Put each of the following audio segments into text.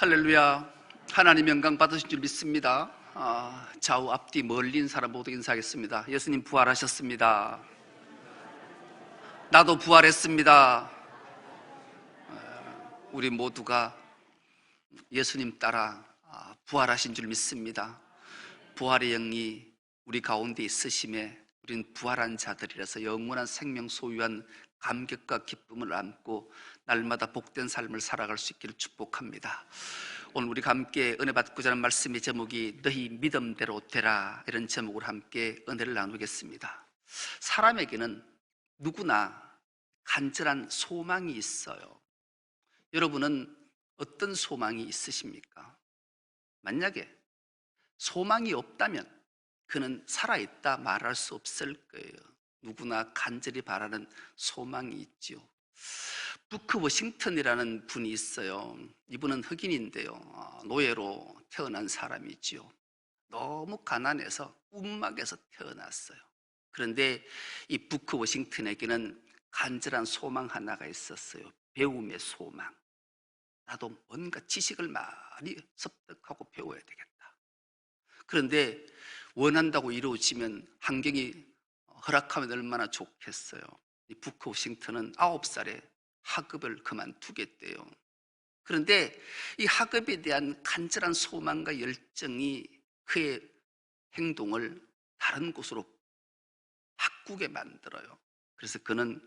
할렐루야. 하나님 영광 받으신 줄 믿습니다. 아, 좌우 앞뒤 멀린 사람 모두 인사하겠습니다. 예수님 부활하셨습니다. 나도 부활했습니다. 아, 우리 모두가 예수님 따라 아, 부활하신 줄 믿습니다. 부활의 영이 우리 가운데 있으심에 우리는 부활한 자들이라서 영원한 생명 소유한 감격과 기쁨을 안고 날마다 복된 삶을 살아갈 수 있기를 축복합니다. 오늘 우리가 함께 은혜 받고자 하는 말씀의 제목이 너희 믿음대로 되라 이런 제목으로 함께 은혜를 나누겠습니다. 사람에게는 누구나 간절한 소망이 있어요. 여러분은 어떤 소망이 있으십니까? 만약에 소망이 없다면 그는 살아있다 말할 수 없을 거예요. 누구나 간절히 바라는 소망이 있지요. 부크 워싱턴이라는 분이 있어요. 이분은 흑인인데요. 어, 노예로 태어난 사람이지요. 너무 가난해서 움막에서 태어났어요. 그런데 이 부크 워싱턴에게는 간절한 소망 하나가 있었어요. 배움의 소망. 나도 뭔가 지식을 많이 습득하고 배워야 되겠다. 그런데 원한다고 이루어지면 환경이 허락하면 얼마나 좋겠어요. 이 부크 워싱턴은 아홉 살에 학업을 그만두겠대요. 그런데 이 학업에 대한 간절한 소망과 열정이 그의 행동을 다른 곳으로 바꾸게 만들어요. 그래서 그는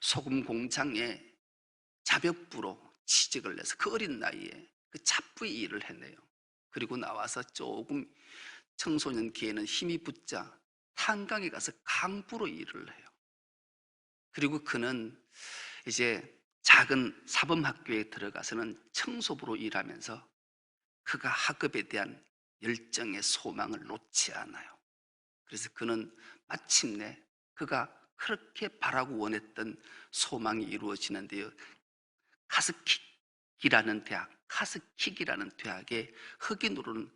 소금 공장에 자벽부로 취직을 해서 그 어린 나이에 그 잡부의 일을 해내요. 그리고 나와서 조금 청소년 기에는 힘이 붙자 탄강에 가서 강부로 일을 해요. 그리고 그는 이제 작은 사범학교에 들어가서는 청소부로 일하면서 그가 학업에 대한 열정의 소망을 놓지 않아요. 그래서 그는 마침내 그가 그렇게 바라고 원했던 소망이 이루어지는데요. 카스킥이라는 대학, 카스킥이라는 대학의 흑인으로는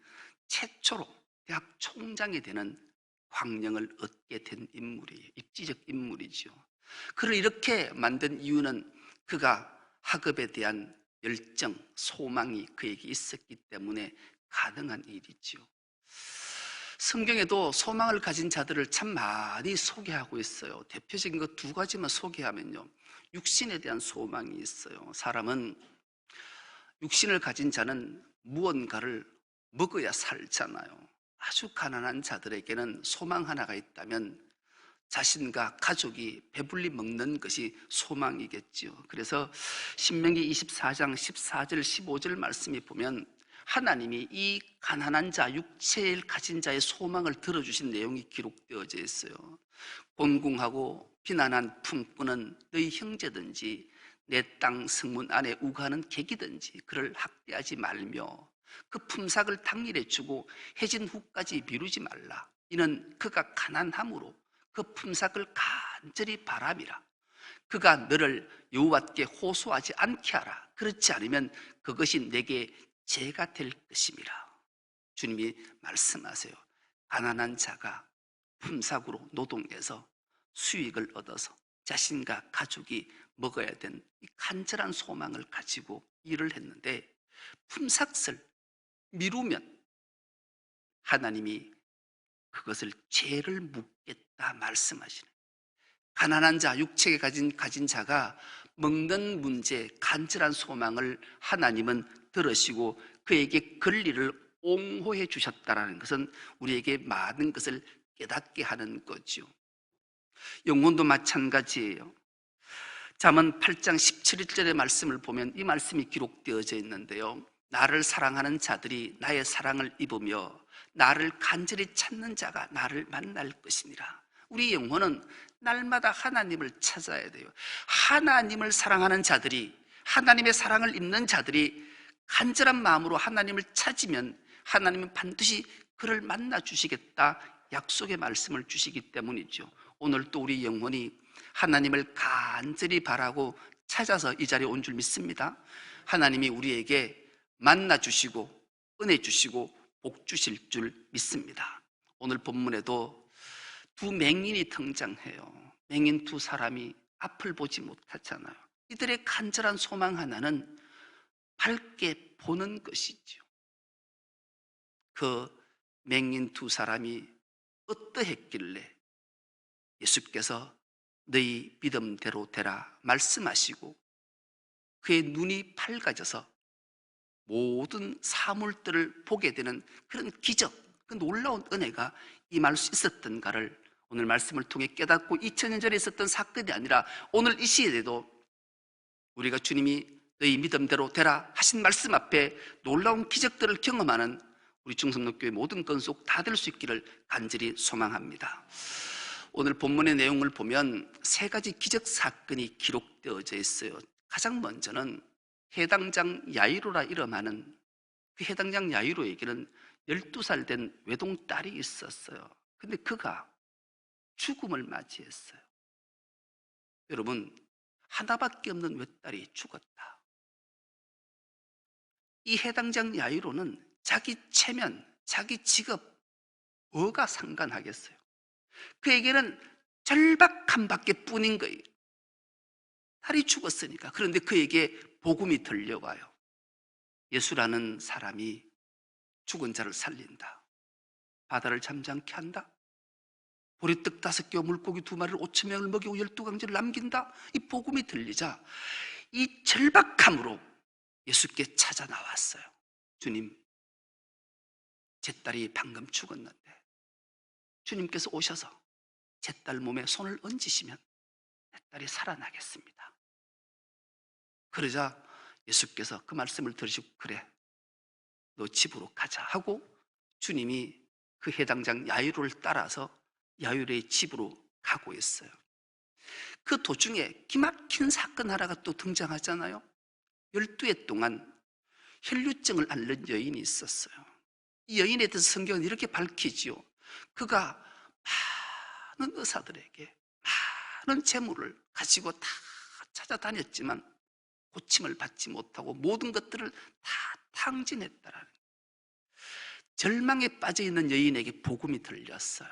최초로 대학 총장이 되는 광령을 얻게 된 인물이에요. 입지적 인물이죠. 그를 이렇게 만든 이유는 그가 학업에 대한 열정, 소망이 그에게 있었기 때문에 가능한 일이지요. 성경에도 소망을 가진 자들을 참 많이 소개하고 있어요. 대표적인 것 두 가지만 소개하면요. 육신에 대한 소망이 있어요. 사람은 육신을 가진 자는 무언가를 먹어야 살잖아요. 아주 가난한 자들에게는 소망 하나가 있다면 자신과 가족이 배불리 먹는 것이 소망이겠지요. 그래서 신명기 24장 14절 15절 말씀이 보면 하나님이 이 가난한 자 육체를 가진 자의 소망을 들어주신 내용이 기록되어져 있어요. 곤궁하고 비난한 품꾼은 너희 형제든지 내 땅 성문 안에 우가는 객이든지 그를 학대하지 말며 그 품삯을 당일에 주고 해진 후까지 미루지 말라. 이는 그가 가난함으로 그 품삯을 간절히 바람이라. 그가 너를 여호와께 호소하지 않게 하라. 그렇지 않으면 그것이 내게 죄가 될 것임이라. 주님이 말씀하세요. 가난한 자가 품삯으로 노동해서 수익을 얻어서 자신과 가족이 먹어야 되는 이 간절한 소망을 가지고 일을 했는데 품삯을 미루면 하나님이 그것을 죄를 묻겠다 말씀하시네. 가난한 자, 육체에 가진, 가진 자가 먹는 문제, 간절한 소망을 하나님은 들으시고 그에게 권리를 옹호해 주셨다라는 것은 우리에게 많은 것을 깨닫게 하는 거죠. 영혼도 마찬가지예요. 잠언 8장 17절의 말씀을 보면 이 말씀이 기록되어져 있는데요. 나를 사랑하는 자들이 나의 사랑을 입으며 나를 간절히 찾는 자가 나를 만날 것이니라. 우리 영혼은 날마다 하나님을 찾아야 돼요. 하나님을 사랑하는 자들이 하나님의 사랑을 입는 자들이 간절한 마음으로 하나님을 찾으면 하나님은 반드시 그를 만나 주시겠다 약속의 말씀을 주시기 때문이죠. 오늘 또 우리 영혼이 하나님을 간절히 바라고 찾아서 이 자리에 온 줄 믿습니다. 하나님이 우리에게 만나 주시고 은혜 주시고 복 주실 줄 믿습니다. 오늘 본문에도 두 맹인이 등장해요. 맹인 두 사람이 앞을 보지 못하잖아요. 이들의 간절한 소망 하나는 밝게 보는 것이지요. 그 맹인 두 사람이 어떠했길래 예수께서 너희 믿음대로 되라 말씀하시고 그의 눈이 밝아져서 모든 사물들을 보게 되는 그런 기적, 그 놀라운 은혜가 임할 수 있었던가를 오늘 말씀을 통해 깨닫고 2000년 전에 있었던 사건이 아니라 오늘 이 시대에도 우리가 주님이 너희 믿음대로 되라 하신 말씀 앞에 놀라운 기적들을 경험하는 우리 중성록교회 모든 건속 다 될 수 있기를 간절히 소망합니다. 오늘 본문의 내용을 보면 세 가지 기적 사건이 기록되어져 있어요. 가장 먼저는 해당장 야이로라 이름하는 그 해당장 야이로에게는 12살 된 외동딸이 있었어요. 근데 그가 죽음을 맞이했어요. 여러분, 하나밖에 없는 외딸이 죽었다. 이 해당장 야이로는 자기 체면, 자기 직업, 뭐가 상관하겠어요? 그에게는 절박한 밖에 뿐인 거예요. 딸이 죽었으니까. 그런데 그에게 복음이 들려와요. 예수라는 사람이 죽은 자를 살린다. 바다를 잠잠케 한다. 보리떡 다섯 개와 물고기 두 마리를 오천 명을 먹이고 열두 강제를 남긴다. 이 복음이 들리자 이 절박함으로 예수께 찾아 나왔어요. 주님, 제 딸이 방금 죽었는데 주님께서 오셔서 제 딸 몸에 손을 얹으시면 내 딸이 살아나겠습니다. 그러자 예수께서 그 말씀을 들으시고 그래 너 집으로 가자 하고 주님이 그 해당장 야유를 따라서 야유의 집으로 가고 있어요. 그 도중에 기막힌 사건 하나가 또 등장하잖아요. 12해 동안 혈류증을 앓는 여인이 있었어요. 이 여인에 대해서 성경은 이렇게 밝히지요. 그가 많은 의사들에게 많은 재물을 가지고 다 찾아다녔지만 고침을 받지 못하고 모든 것들을 다 탕진했다라는 절망에 빠져 있는 여인에게 복음이 들렸어요.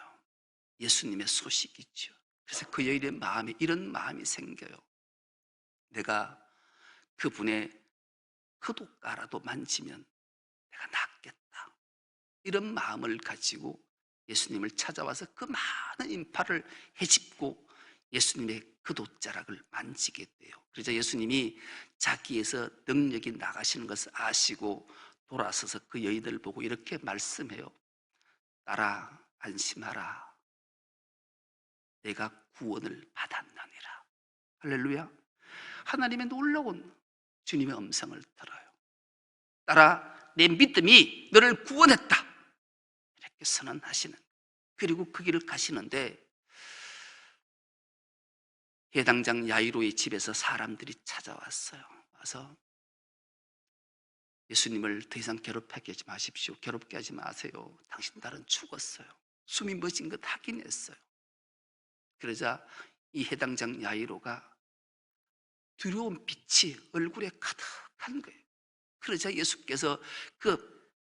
예수님의 소식이죠. 그래서 그 여인의 마음에 이런 마음이 생겨요. 내가 그분의 그도가라도 만지면 내가 낫겠다. 이런 마음을 가지고 예수님을 찾아와서 그 많은 인파를 헤집고 예수님의 그도자락을 만지게 돼요. 그러자 예수님이 자기에서 능력이 나가시는 것을 아시고 돌아서서 그 여인을 보고 이렇게 말씀해요. 딸아, 안심하라. 내가 구원을 받았느니라. 할렐루야. 하나님의 놀라운 주님의 음성을 들어요. 딸아, 내 믿음이 너를 구원했다. 이렇게 선언하시는. 그리고 그 길을 가시는데 해당장 야이로의 집에서 사람들이 찾아왔어요. 와서 예수님을 더 이상 괴롭게 하지 마십시오. 괴롭게 하지 마세요. 당신 딸은 죽었어요. 숨이 멎은 것 확인했어요. 그러자 이 해당장 야이로가 두려운 빛이 얼굴에 가득한 거예요. 그러자 예수께서 그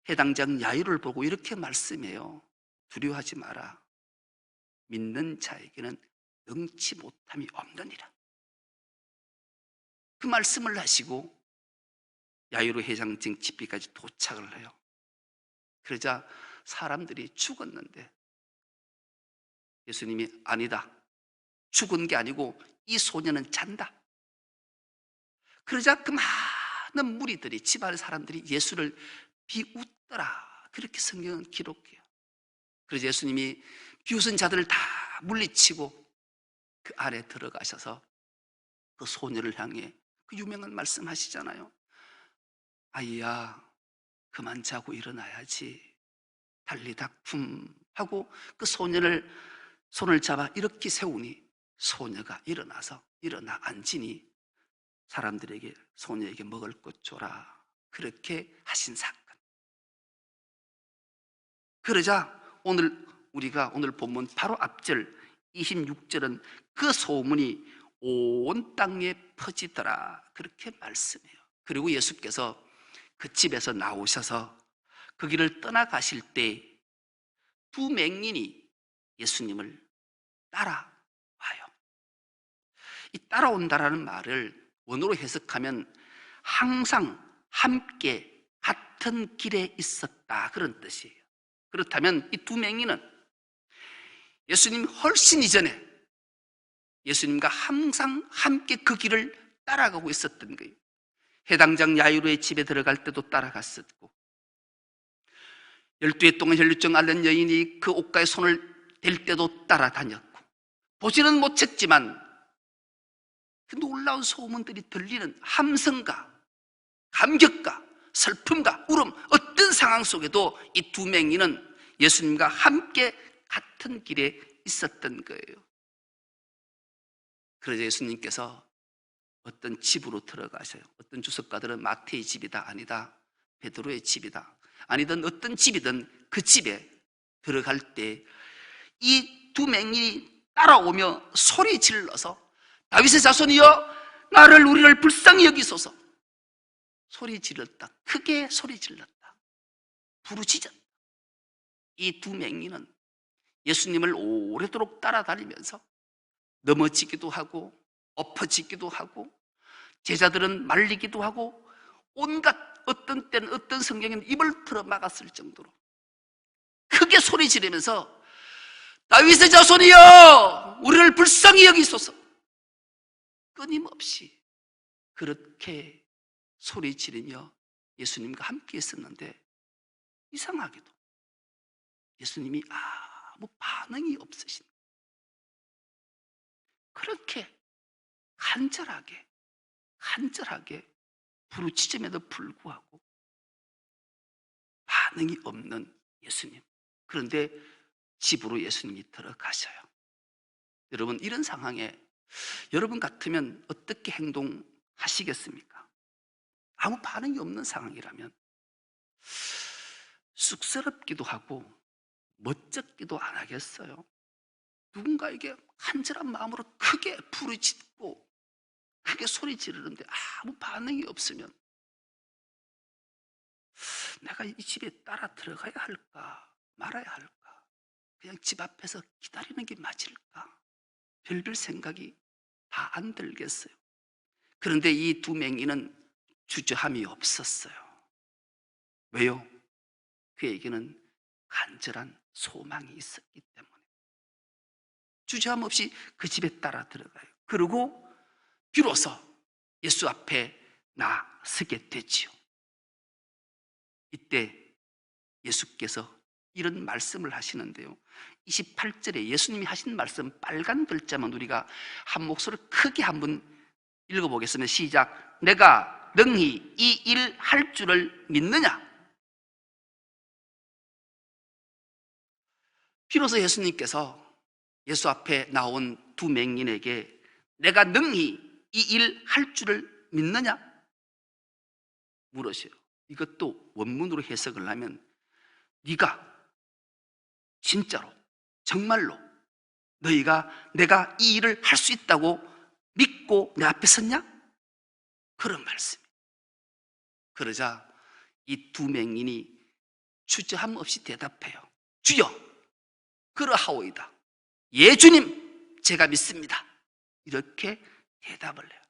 해당장 야이로를 보고 이렇게 말씀해요. 두려워하지 마라. 믿는 자에게는 능치 못함이 없느니라. 그 말씀을 하시고 야유로 회장증 집비까지 도착을 해요. 그러자 사람들이 죽었는데 예수님이 아니다. 죽은 게 아니고 이 소녀는 잔다. 그러자 그 많은 무리들이 집안의 사람들이 예수를 비웃더라. 그렇게 성경은 기록해요. 그래서 예수님이 비웃은 자들을 다 물리치고 그 안에 들어가셔서 그 소녀를 향해 그 유명한 말씀 하시잖아요. 아이야, 그만 자고 일어나야지. 달리다 품 하고 그 소녀를 손을 잡아 이렇게 세우니 소녀가 일어나서 일어나 앉으니 사람들에게 소녀에게 먹을 것 줘라. 그렇게 하신 사건. 그러자 오늘 우리가 오늘 본문 바로 앞절 26절은 그 소문이 온 땅에 퍼지더라. 그렇게 말씀해요. 그리고 예수께서 그 집에서 나오셔서 그 길을 떠나가실 때 두 맹인이 예수님을 따라와요. 이 따라온다라는 말을 원어로 해석하면 항상 함께 같은 길에 있었다. 그런 뜻이에요. 그렇다면 이 두 맹인은 예수님 훨씬 이전에 예수님과 항상 함께 그 길을 따라가고 있었던 거예요. 해당장 야유로의 집에 들어갈 때도 따라갔었고, 열두 해 동안 혈류증 앓는 여인이 그 옷가에 손을 댈 때도 따라다녔고, 보지는 못했지만 그 놀라운 소문들이 들리는 함성과 감격과 슬픔과 울음, 어떤 상황 속에도 이 두 맹인은 예수님과 함께 같은 길에 있었던 거예요. 그러자 예수님께서 어떤 집으로 들어가셔요. 어떤 주석가들은 마태의 집이다, 아니다. 베드로의 집이다. 아니든 어떤 집이든 그 집에 들어갈 때 이 두 맹인이 따라오며 소리 질러서 다윗의 자손이여 나를 우리를 불쌍히 여기소서 소리 질렀다. 크게 소리 질렀다. 부르짖었다. 이 두 맹인은 예수님을 오래도록 따라다니면서 넘어지기도 하고 엎어지기도 하고 제자들은 말리기도 하고 온갖 어떤 때는 어떤 성경에는 입을 틀어 막았을 정도로 크게 소리 지르면서 다윗의 자손이여 우리를 불쌍히 여기소서. 끊임없이 그렇게 소리 지르며 예수님과 함께 있었는데 이상하게도 예수님이 아 무 반응이 없으신 그렇게 간절하게 간절하게 부르짖음에도 불구하고 반응이 없는 예수님. 그런데 집으로 예수님이 들어가셔요. 여러분 이런 상황에 여러분 같으면 어떻게 행동하시겠습니까? 아무 반응이 없는 상황이라면 쑥스럽기도 하고 멋쩍기도 안 하겠어요. 누군가에게 간절한 마음으로 크게 부르짖고 크게 소리 지르는데 아무 반응이 없으면 내가 이 집에 따라 들어가야 할까 말아야 할까 그냥 집 앞에서 기다리는 게 맞을까 별별 생각이 다 안 들겠어요. 그런데 이 두 맹인은 주저함이 없었어요. 왜요? 그에게는 간절한 소망이 있었기 때문에. 주저함 없이 그 집에 따라 들어가요. 그리고 비로소 예수 앞에 나서게 되지요. 이때 예수께서 이런 말씀을 하시는데요. 28절에 예수님이 하신 말씀 빨간 글자만 우리가 한 목소리 크게 한번 읽어보겠습니다. 시작. 내가 능히 이 일 할 줄을 믿느냐? 비로소 예수님께서 예수 앞에 나온 두 맹인에게 내가 능히 이 일 할 줄을 믿느냐? 물으셔요. 이것도 원문으로 해석을 하면 네가 진짜로 정말로 너희가 내가 이 일을 할 수 있다고 믿고 내 앞에 섰냐? 그런 말씀이에요. 그러자 이 두 맹인이 주저함 없이 대답해요. 주여, 그러하오이다. 예, 주님, 제가 믿습니다. 이렇게 대답을 해요.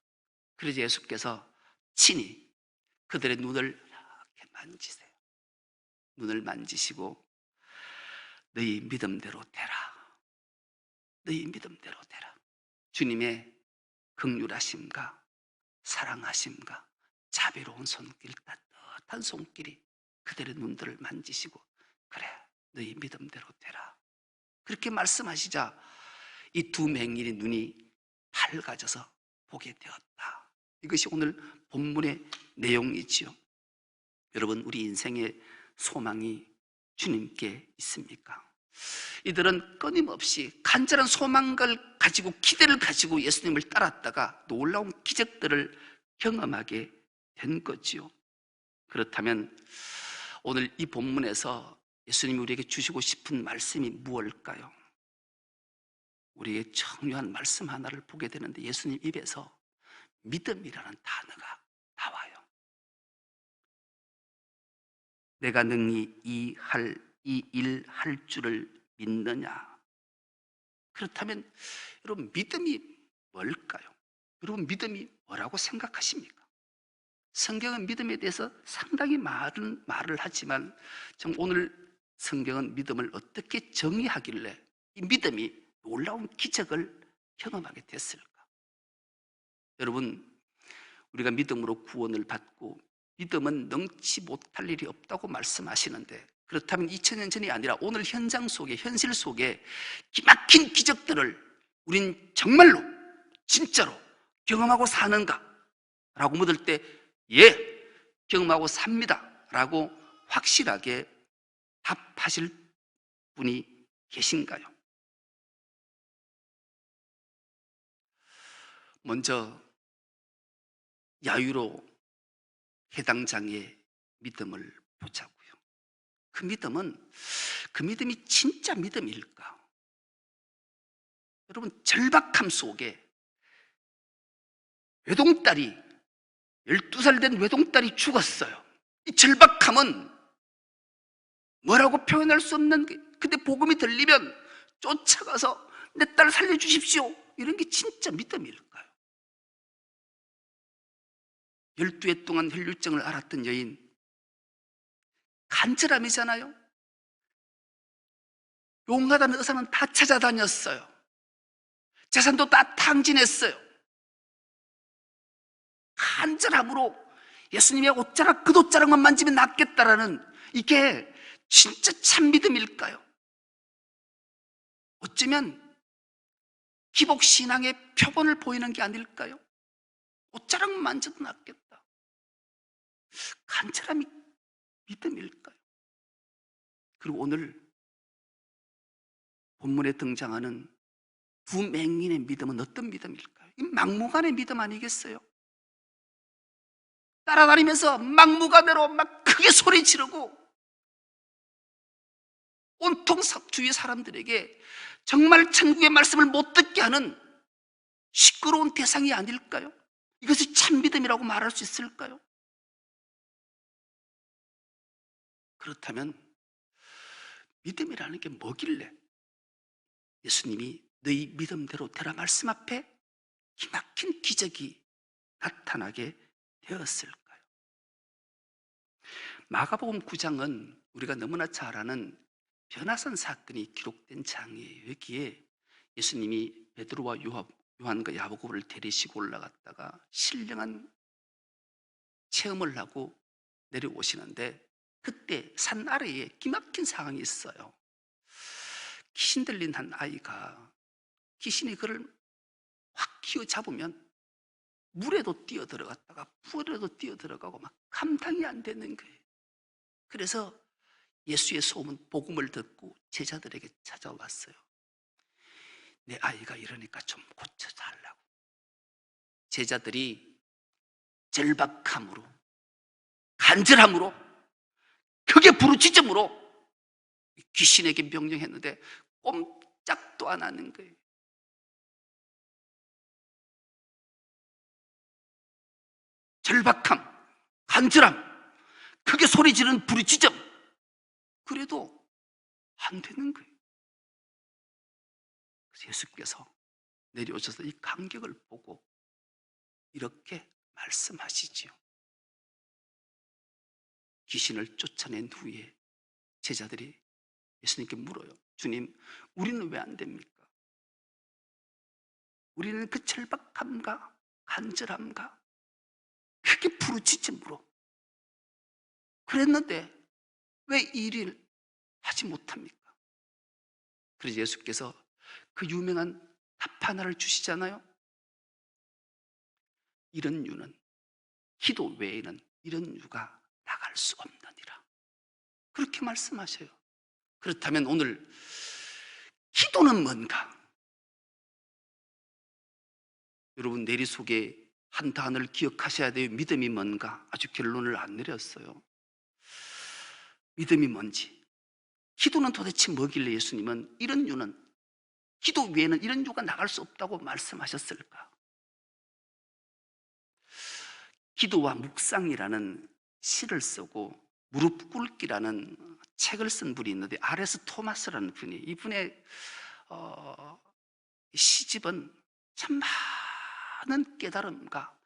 그래서 예수께서 친히 그들의 눈을 이렇게 만지세요. 눈을 만지시고 너희 믿음대로 되라. 너희 믿음대로 되라. 주님의 극률하심과 사랑하심과 자비로운 손길, 따뜻한 손길이 그들의 눈들을 만지시고 그래, 너희 믿음대로 되라. 그렇게 말씀하시자 이 두 맹인의 눈이 밝아져서 보게 되었다. 이것이 오늘 본문의 내용이지요. 여러분, 우리 인생의 소망이 주님께 있습니까? 이들은 끊임없이 간절한 소망을 가지고 기대를 가지고 예수님을 따랐다가 놀라운 기적들을 경험하게 된 거지요. 그렇다면 오늘 이 본문에서 예수님이 우리에게 주시고 싶은 말씀이 무엇일까요? 우리에게 정교한 말씀 하나를 보게 되는데 예수님 입에서 믿음이라는 단어가 나와요. 내가 능히 이 할, 이 일 할 줄을 믿느냐? 그렇다면 여러분 믿음이 뭘까요? 여러분 믿음이 뭐라고 생각하십니까? 성경은 믿음에 대해서 상당히 많은 말을 하지만 정 오늘 성경은 믿음을 어떻게 정의하길래 이 믿음이 놀라운 기적을 경험하게 됐을까? 여러분, 우리가 믿음으로 구원을 받고 믿음은 능치 못할 일이 없다고 말씀하시는데 그렇다면 2000년 전이 아니라 오늘 현장 속에 현실 속에 기막힌 기적들을 우린 정말로 진짜로 경험하고 사는가? 라고 묻을 때 예, 경험하고 삽니다. 라고 확실하게 답하실 분이 계신가요? 먼저 야유로 해당장의 믿음을 보자고요. 그 믿음은 그 믿음이 진짜 믿음일까? 여러분 절박함 속에 외동딸이 12살 된 외동딸이 죽었어요. 이 절박함은 뭐라고 표현할 수 없는 게 근데 복음이 들리면 쫓아가서 내 딸 살려주십시오. 이런 게 진짜 믿음일까요? 12해 동안 혈류증을 앓았던 여인 간절함이잖아요. 용하다는 의사는 다 찾아다녔어요. 재산도 다 탕진했어요. 간절함으로 예수님의 옷자락 그 옷자락만 만지면 낫겠다라는 이게 진짜 참 믿음일까요? 어쩌면 기복 신앙의 표본을 보이는 게 아닐까요? 옷자락만 만져도 낫겠다. 간절함이 믿음일까요? 그리고 오늘 본문에 등장하는 두 맹인의 믿음은 어떤 믿음일까요? 이 막무가내 믿음 아니겠어요? 따라다니면서 막무가내로 막 크게 소리 지르고 온통 주위 사람들에게 정말 천국의 말씀을 못 듣게 하는 시끄러운 대상이 아닐까요? 이것이 참 믿음이라고 말할 수 있을까요? 그렇다면 믿음이라는 게 뭐길래 예수님이 너희 믿음대로 되라 말씀 앞에 기막힌 기적이 나타나게 되었을까요? 마가복음 9장은 우리가 너무나 잘 아는 변화산 사건이 기록된 장이에요. 여기에 예수님이 베드로와 요한과 야고보를 데리시고 올라갔다가 신령한 체험을 하고 내려오시는데 그때 산 아래에 기막힌 상황이 있어요. 귀신 들린 한 아이가 귀신이 그를 확 키워 잡으면 물에도 뛰어 들어갔다가 불에도 뛰어 들어가고 막 감당이 안 되는 거예요. 그래서 예수의 소문 복음을 듣고 제자들에게 찾아왔어요. 내 아이가 이러니까 좀 고쳐달라고. 제자들이 절박함으로 간절함으로 크게 부르짖음으로 귀신에게 명령했는데 꼼짝도 안 하는 거예요. 절박함, 간절함, 크게 소리 지르는 부르짖음. 그래도 안 되는 거예요. 그래서 예수께서 내려오셔서 이 감격을 보고 이렇게 말씀하시지요. 귀신을 쫓아낸 후에 제자들이 예수님께 물어요. 주님, 우리는 왜 안 됩니까? 우리는 그 절박함과 간절함과 크게 부르짖음으로 그랬는데 왜이 일을 하지 못합니까? 그래서 예수께서 그 유명한 답 하나를 주시잖아요. 이런 유는 기도 외에는 이런 유가 나갈 수 없느니라. 그렇게 말씀하셔요. 그렇다면 오늘 기도는 뭔가? 여러분 내리 속에 한 단어를 기억하셔야 돼요. 믿음이 뭔가? 아주 결론을 안 내렸어요. 믿음이 뭔지. 기도는 도대체 뭐길래 예수님은 이런 유는 기도 외에는 이런 유가 나갈 수 없다고 말씀하셨을까? 기도와 묵상이라는 시를 쓰고 무릎 꿇기라는 책을 쓴 분이 있는데 아레스 토마스라는 분이 이분의 어, 시집은 참 많은 깨달음과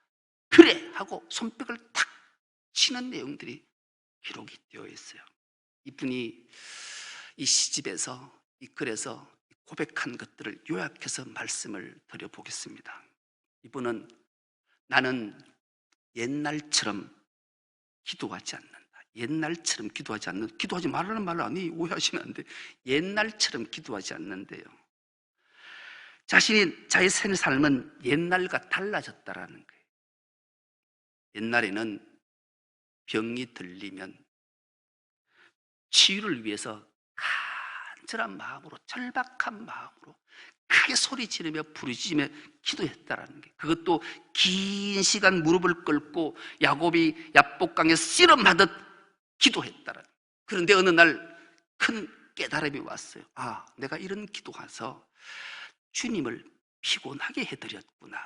그래 하고 손뼉을 탁 치는 내용들이 기록이 되어 있어요. 이분이 이 시집에서 이 글에서 고백한 것들을 요약해서 말씀을 드려보겠습니다. 이분은 나는 옛날처럼 기도하지 않는다. 옛날처럼 기도하지 않는, 기도하지 말라는 말을 아니 돼. 옛날처럼 기도하지 않는데요. 자신이 자의 생 삶은 옛날과 달라졌다라는 거예요. 옛날에는 병이 들리면 치유를 위해서 간절한 마음으로 절박한 마음으로 크게 소리 지르며 부르짖으며 기도했다라는 게 그것도 긴 시간 무릎을 꿇고 야곱이 야복강에 씨름하듯 기도했다라는 거예요. 그런데 어느 날 큰 깨달음이 왔어요. 아, 내가 이런 기도해서 주님을 피곤하게 해드렸구나.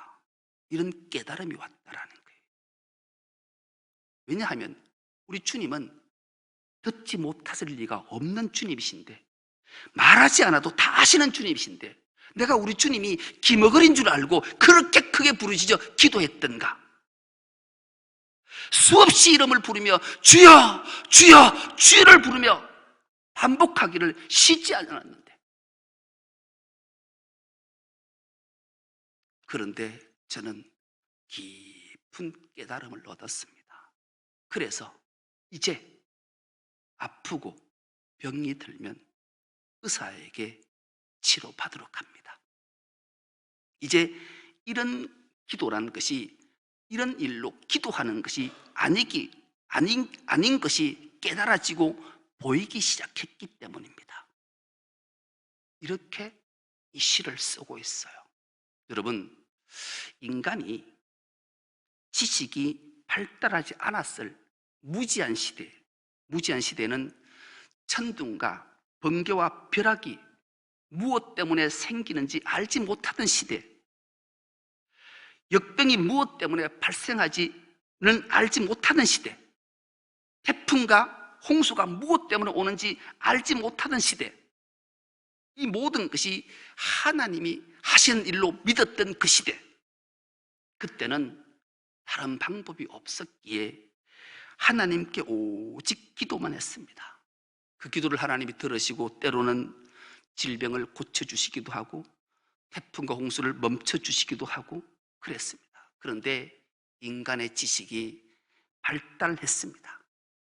이런 깨달음이 왔다라는 거예요. 왜냐하면 우리 주님은 듣지 못하실 리가 없는 주님이신데 말하지 않아도 다 아시는 주님이신데 내가 우리 주님이 기머거린 줄 알고 그렇게 크게 부르짖어 기도했던가 수없이 이름을 부르며 주여 주여 주를 부르며 반복하기를 쉬지 않았는데 그런데 저는 깊은 깨달음을 얻었습니다. 그래서 이제 아프고 병이 들면 의사에게 치료받도록 합니다. 이제 이런 기도라는 것이 이런 일로 기도하는 것이 아니기 아닌 아닌 것이 깨달아지고 보이기 시작했기 때문입니다. 이렇게 이 시를 쓰고 있어요. 여러분, 인간이 지식이 발달하지 않았을 무지한 시대, 무지한 시대는 천둥과 번개와 벼락이 무엇 때문에 생기는지 알지 못하던 시대, 역병이 무엇 때문에 발생하지는 알지 못하던 시대, 태풍과 홍수가 무엇 때문에 오는지 알지 못하던 시대, 이 모든 것이 하나님이 하시는 일로 믿었던 그 시대, 그때는 다른 방법이 없었기에 하나님께 오직 기도만 했습니다. 그 기도를 하나님이 들으시고 때로는 질병을 고쳐주시기도 하고 태풍과 홍수를 멈춰주시기도 하고 그랬습니다. 그런데 인간의 지식이 발달했습니다.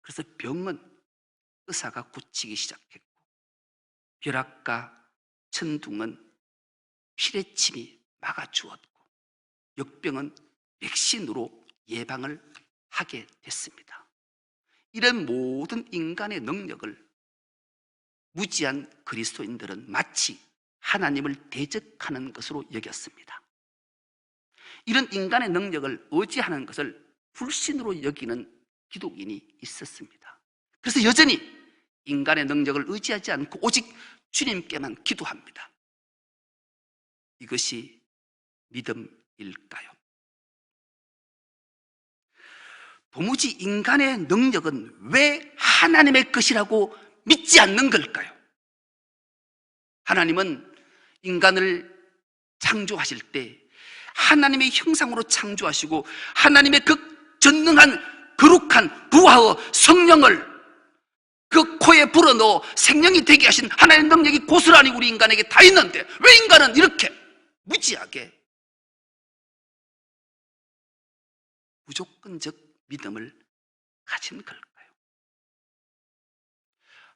그래서 병은 의사가 고치기 시작했고 벼락과 천둥은 피뢰침이 막아주었고 역병은 백신으로 예방을 하게 됐습니다. 이런 모든 인간의 능력을 무지한 그리스도인들은 마치 하나님을 대적하는 것으로 여겼습니다. 이런 인간의 능력을 의지하는 것을 불신으로 여기는 기독인이 있었습니다. 그래서 여전히 인간의 능력을 의지하지 않고 오직 주님께만 기도합니다. 이것이 믿음일까요? 도무지 인간의 능력은 왜 하나님의 것이라고 믿지 않는 걸까요? 하나님은 인간을 창조하실 때 하나님의 형상으로 창조하시고 하나님의 그 전능한 거룩한 부하의 성령을 그 코에 불어넣어 생명이 되게 하신 하나님의 능력이 고스란히 우리 인간에게 다 있는데 왜 인간은 이렇게 무지하게 무조건적 믿음을 가진 걸까요?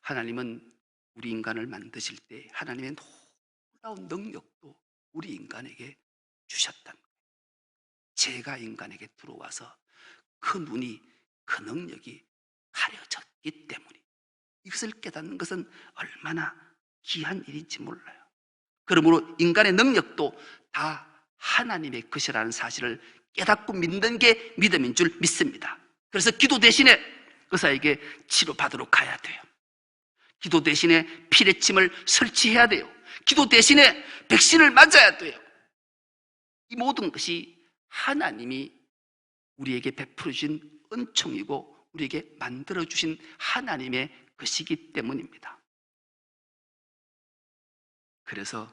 하나님은 우리 인간을 만드실 때 하나님의 놀라운 능력도 우리 인간에게 주셨다는 거예요. 죄가 인간에게 들어와서 그 눈이 그 능력이 가려졌기 때문에 이것을 깨닫는 것은 얼마나 귀한 일인지 몰라요. 그러므로 인간의 능력도 다 하나님의 것이라는 사실을 깨닫고 믿는 게 믿음인 줄 믿습니다. 그래서 기도 대신에 의사에게 치료받으러 가야 돼요. 기도 대신에 피뢰침을 설치해야 돼요. 기도 대신에 백신을 맞아야 돼요. 이 모든 것이 하나님이 우리에게 베풀어 주신 은총이고 우리에게 만들어 주신 하나님의 것이기 때문입니다. 그래서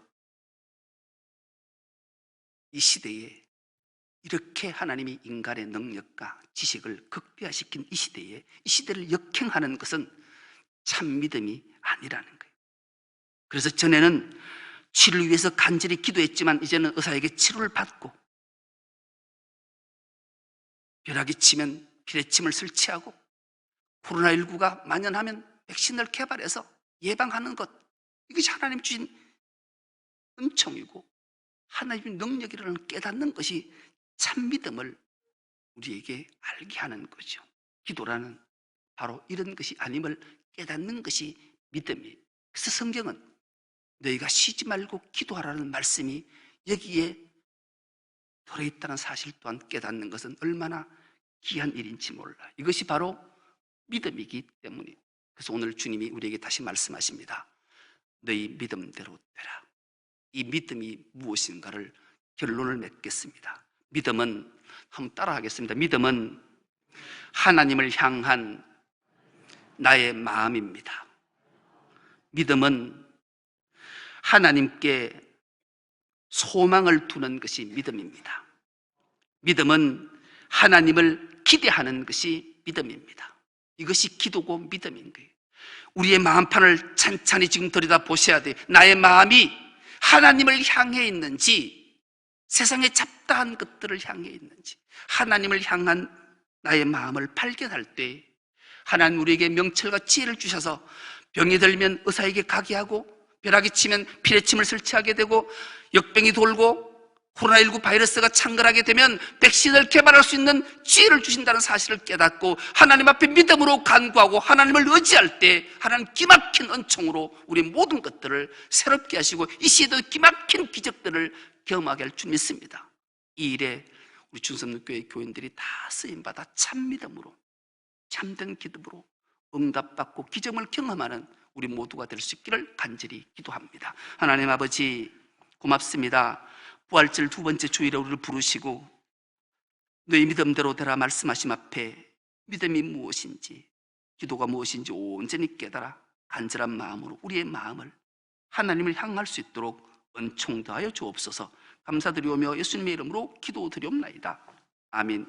이 시대에 이렇게 하나님이 인간의 능력과 지식을 극대화시킨 이 시대에 이 시대를 역행하는 것은 참 믿음이 아니라는 거예요. 그래서 전에는 치료를 위해서 간절히 기도했지만 이제는 의사에게 치료를 받고 벼락이 치면 비례침을 설치하고 코로나19가 만연하면 백신을 개발해서 예방하는 것 이것이 하나님 주신 은총이고 하나님의 능력이라는 깨닫는 것이 참 믿음을 우리에게 알게 하는 거죠. 기도라는 바로 이런 것이 아님을 깨닫는 것이 믿음이에요. 그래서 성경은 너희가 쉬지 말고 기도하라는 말씀이 여기에 들어있다는 사실 또한 깨닫는 것은 얼마나 귀한 일인지 몰라. 이것이 바로 믿음이기 때문에. 그래서 오늘 주님이 우리에게 다시 말씀하십니다. 너희 믿음대로 되라. 이 믿음이 무엇인가를 결론을 맺겠습니다. 믿음은 한번 따라하겠습니다. 믿음은 하나님을 향한 나의 마음입니다. 믿음은 하나님께 소망을 두는 것이 믿음입니다. 믿음은 하나님을 기대하는 것이 믿음입니다. 이것이 기도고 믿음인 거예요. 우리의 마음판을 찬찬히 지금 들여다 보셔야 돼. 나의 마음이 하나님을 향해 있는지, 세상의 잡다한 것들을 향해 있는지, 하나님을 향한 나의 마음을 발견할 때, 하나님 우리에게 명철과 지혜를 주셔서 병이 들면 의사에게 가게 하고, 벼락이 치면 피뢰침을 설치하게 되고, 역병이 돌고, 코로나19 바이러스가 창궐하게 되면 백신을 개발할 수 있는 지혜를 주신다는 사실을 깨닫고 하나님 앞에 믿음으로 간구하고 하나님을 의지할 때 하나님 기막힌 은총으로 우리 모든 것들을 새롭게 하시고 이 시에도 기막힌 기적들을 경험하게 할 줄 믿습니다. 이 일에 우리 중성교회 교인들이 다 쓰임받아 참 믿음으로 참된 기도로 응답받고 기적을 경험하는 우리 모두가 될 수 있기를 간절히 기도합니다. 하나님 아버지 고맙습니다. 부활절 두 번째 주일에 우리를 부르시고 너희 믿음대로 되라 말씀하심 앞에 믿음이 무엇인지 기도가 무엇인지 온전히 깨달아 간절한 마음으로 우리의 마음을 하나님을 향할 수 있도록 은총 더하여 주옵소서. 감사드리오며 예수님의 이름으로 기도드리옵나이다. 아멘